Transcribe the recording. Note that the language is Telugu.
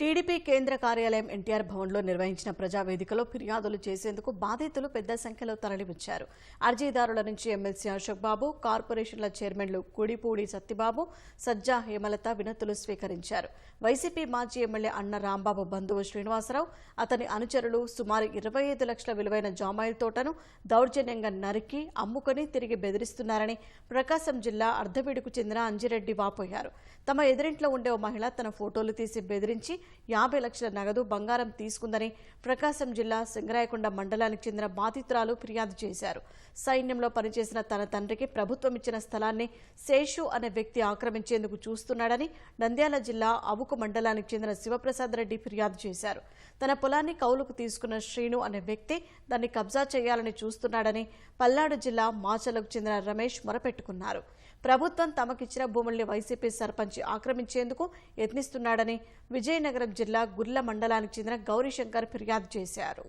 టీడీపీ కేంద్ర కార్యాలయం ఎన్టీఆర్ భవన్లో నిర్వహించిన ప్రజావేదికలో ఫిర్యాదులు చేసేందుకు బాధితులు పెద్ద సంఖ్యలో తరలివచ్చారు. అర్జీదారుల నుంచి ఎమ్మెల్సీ అశోక్ బాబు కార్పొరేషన్ల చైర్మన్లు కుడిపూడి సత్యబాబు సజ్జా హేమలత వినతులు స్వీకరించారు. వైసీపీ మాజీ ఎమ్మెల్యే అన్న రాంబాబు బంధువు శ్రీనివాసరావు అతని అనుచరులు సుమారు ఇరవై ఐదు లక్షల విలువైన జామాయిల్ తోటను దౌర్జన్యంగా నరికి అమ్ముకొని తిరిగి బెదిరిస్తున్నారని ప్రకాశం జిల్లా అర్ధవీడుకు చెందిన అంజిరెడ్డి వాపోయారు. తమ ఎదురింట్లో ఉండే ఓ మహిళ తన ఫోటోలు తీసి బెదిరించి యాభై లక్షల నగదు బంగారం తీసుకుందని ప్రకాశం జిల్లా సింగరాయకొండ మండలానికి చెందిన బాధితురాలు ఫిర్యాదు చేశారు. సైన్యంలో పనిచేసిన తన తండ్రికి ప్రభుత్వం ఇచ్చిన స్థలాన్ని శేషు అనే వ్యక్తి ఆక్రమించేందుకు చూస్తున్నాడని నంద్యాల జిల్లా అవుకు మండలానికి చెందిన శివప్రసాద్ రెడ్డి ఫిర్యాదు చేశారు. తన పొలాన్ని కౌలుకు తీసుకున్న శ్రీను అనే వ్యక్తి దాన్ని కబ్జా చేయాలని చూస్తున్నాడని పల్నాడు జిల్లా మాచలకు చెందిన రమేష్ మొరపెట్టుకున్నారు. ప్రభుత్వం తమకిచ్చిన భూముల్ని వైసీపీ సర్పంచ్ ఆక్రమించేందుకు యత్నిస్తున్నాడని విజయనగరం జిల్లా గుర్ల మండలానికి చెందిన గౌరీశంకర్ ఫిర్యాదు చేశారు.